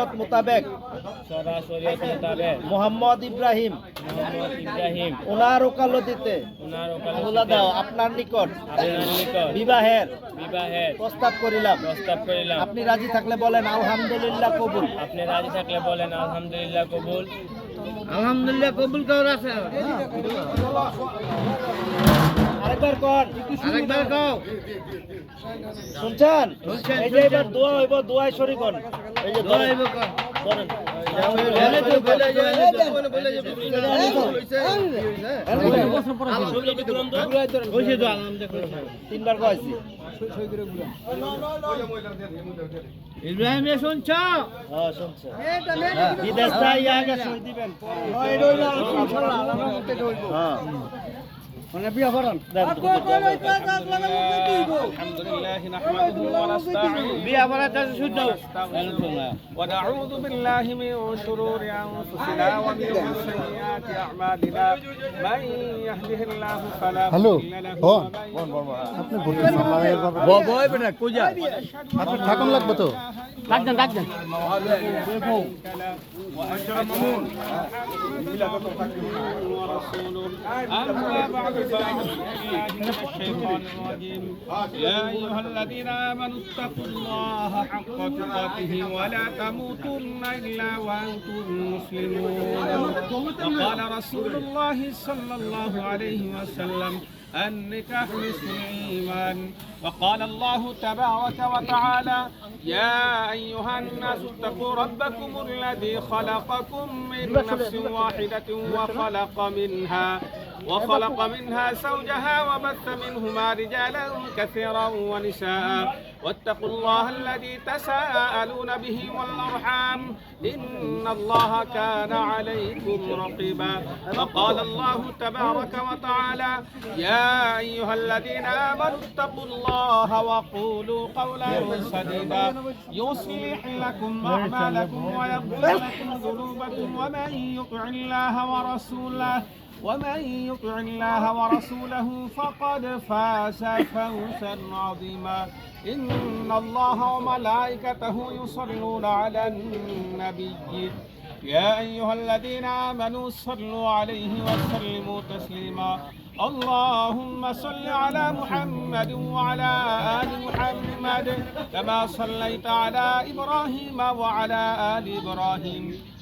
শরীয়ত মোতাবেক মোহাম্মদ ইব্রাহিম। ইব্রাহিম। ওনার ওকালতিতে ওনার দাও আপনার নিকট বিবাহের বিবাহের প্রস্তাব করিলাম। প্রস্তাব করিলাম। আপনি রাজি থাকলে বলেন আলহামদুলিল্লাহ কবুল। আপনি রাজি থাকলে বলেন আলহামদুলিল্লাহ কবুল। আলহামদুলিল্লাহ কবুল কর আছে। আরেকবার কর। আরেকবার কর শুনছেন? এই যে এবার দোয়া হইব দোয়ায় শরীক হন। তিনবার কয়েছি ইব্রাহিম শুনছ? হ্যাঁ। শুনছে বিদেশ আগে সই দিবেন। হ্যাঁ মানে বিয়া করান الحمد لله نحمده ونستعينه বিয়া করার কাছে শুদ্ধ ونعوذ بالله من شرور أنفسنا ومن سيئات أعمالنا من يهده الله فلا হ্যালো مضل له হন ومن আপনি ভোটের সামনে বয় বেটা কুজা আপনার থাকুন লাগবে তো ডাকদেন ডাকদেন ورسوله أما بعد فأعوذ بالله من الشيطان الرجيم يا أيها الذين آمنوا اتقوا الله حق تقاته ولا تموتن إلا وأنتم مسلمون وقال رسول الله صلى الله عليه وسلم النكاح نصف الإيمان وقال الله تبارك وتعالى يا أيها الناس اتقوا ربكم الذي خلقكم من نفس واحدة وخلق منها وخلق منها زوجها وبث منهما رجالا كثيرا ونساء. واتقوا الله الذي تساءلون به والأرحام. إن الله كان عليكم رقيبا. وقال الله تبارك وتعالى يا أيها الذين آمنوا اتقوا الله وقولوا قولا سديدا. يصلح لكم أعمالكم ويغفر لكم ذنوبكم ومن يطع الله ورسوله ومن يطع الله ورسوله فقد فاز فوزا عظيما. إن الله وملائكته يصلون على النبي. يا أيها الذين آمنوا صلوا عليه وسلموا تسليما. اللهم صل على محمد وعلى آل محمد كما صليت على إبراهيم وعلى آل إبراهيم.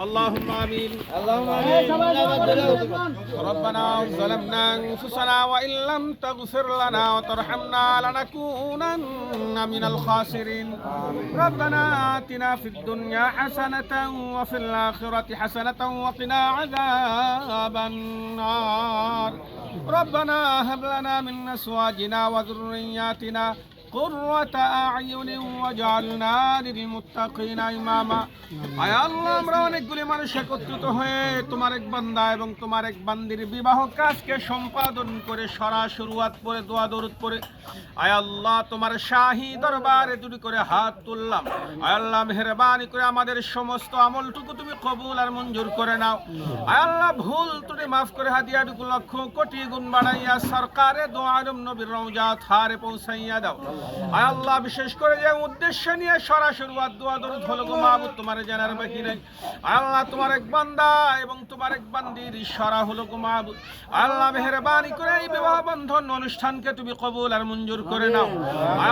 اللهم آمين. ربنا ظلمنا أنفسنا وإن لم تغفر لنا وترحمنا لنكونن من الخاسرين. ربنا آتنا في الدنيا حسنة وفي الآخرة حسنة وقنا عذاب النار. ربنا هب لنا من أزواجنا وذرياتنا قرة أعين واجعلنا للمتقين إماما আয় আল্লাহ আমরা অনেকগুলি মানুষ একত্রিত হয়ে তোমার এক বান্দা এবং তোমার এক বান্দির বিবাহ কাজকে সম্পাদন করে সরা শুরুয়াত করে দোয়া দরুদ করে আয় আল্লাহ তোমার শাহী দরবারে দুটি করে হাত তুললাম আয় আল্লাহ মেহরবানি করে আমাদের সমস্ত আমলটুকু তুমি কবুল আর মঞ্জুর করে নাও আয় আল্লাহ ভুল তুমি মাফ করে হাদিয়াটুকু লক্ষ কোটি গুণ বাড়াইয়া সরকারে দোয়ারম নবীর রওজা থারে পৌঁছাইয়া দাও আয় আল্লাহ, বিশেষ করে যে উদ্দেশ্য নিয়ে সরাসরি দোয়া, দরুদ, হলো গো মাহবুব জানার বাকি নেই। আল্লাহ, তোমার এক বান্দা এবং তোমার এক বান্দির ইশারা হলো গো মাহবুব। আল্লাহ, মেহরবানি করে এই বিবাহ বন্ধন অনুষ্ঠানকে তুমি কবুল আর মঞ্জুর করে নাও।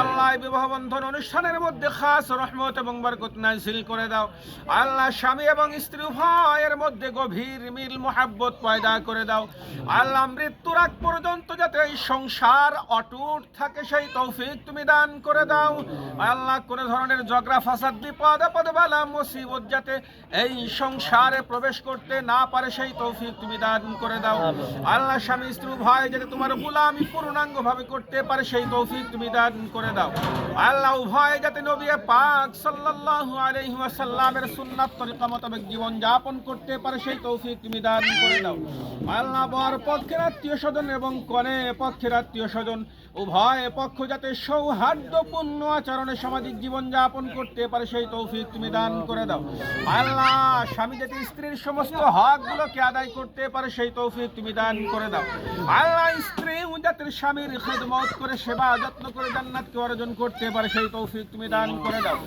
আল্লাহ, এই বিবাহ বন্ধন অনুষ্ঠানের মধ্যে খাস রহমত এবং বরকত নাজিল করে দাও। আল্লাহ, স্বামী এবং স্ত্রী উভয়ের মধ্যে গভীর মিল, মোহাব্বত পয়দা করে দাও। আল্লাহ, মৃত্যুর আগ পর্যন্ত যাতে এই সংসার অটুট থাকে, সেই তৌফিক তুমি তুমি দান করে দাও। আল্লাহ কোন ধরনের ঝগড়া ফাসাদ বিপদ আপদ বালা মুসিবত যাতে এই সংসারে প্রবেশ করতে না পারে সেই তৌফিক তুমি দান করে দাও। আল্লাহ। স্বামী স্ত্রী ভয় যাতে তোমার গোলামি পূর্ণাঙ্গ ভাবে করতে পারে সেই তৌফিক তুমি দান করে দাও। আল্লাহ উভয় যাতে নবী পাক সাল্লাল্লাহু আলাইহি ওয়াসাল্লামের সুন্নাত তরিকা মোতাবেক জীবন যাপন করতে পারে সেই তৌফিক তুমি দান করে দাও। আল্লাহ বর পক্ষের আত্মীয় স্বজন এবং কনে পক্ষের আত্মীয় স্বজন উভয় পক্ষ যাতে সৌহার্দ্যপূর্ণ আচরণে সামাজিক জীবন যাপন করতে পারে, সেই তৌফিক তুমি দান করে দাও। আল্লাহ স্বামী যাতে স্ত্রীর সমস্ত হকগুলোকে আদায় করতে পারে, সেই তৌফিক তুমি দান করে দাও। আল্লাহ স্ত্রী যাতে স্বামীর খেদমত করে, সেবা যত্ন করে জান্নাতকে অর্জন করতে পারে, সেই তৌফিক তুমি দান করে দাও।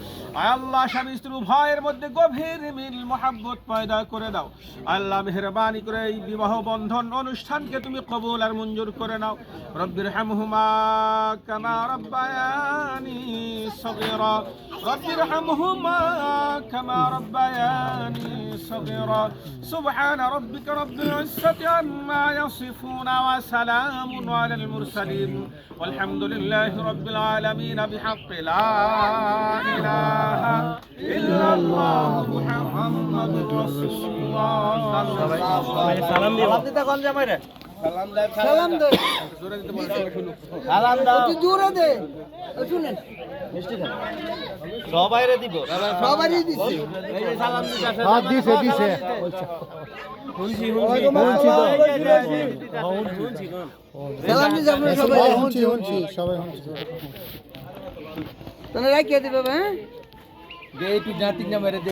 আল্লাহ স্বামী স্ত্রী উভয়ের মধ্যে গভীর মিল, মহাব্বত পয়দা করে দাও। আল্লাহ মেহরবানি করে এই বিবাহ বন্ধন অনুষ্ঠানকে তুমি কবুল আর মঞ্জুর করে নাও। রব্বির হামহুমা كما ربياني صغيرا رب ارحمهما كما ربياني صغيرا سبحان ربك رب العزة عما يصفون وسلام على المرسلين والحمد لله رب العالمين بحق لا إله إلا الله محمد رسول الله সালাম দে সালাম দাও তুই দে শুনেন মিষ্টি সবাই দিব সবারই দিছি সালাম দিতে আসে হ্যাঁ দিছে দিছে শুনছি শুনছি তো। শুনছি কোন সালাম দিছি আপনারা সবাই শুনছি শুনছি সবাই শুনছি তাহলে রাখিয়ে দিবে হ্যাঁ এই তুই নাতিক না মেরে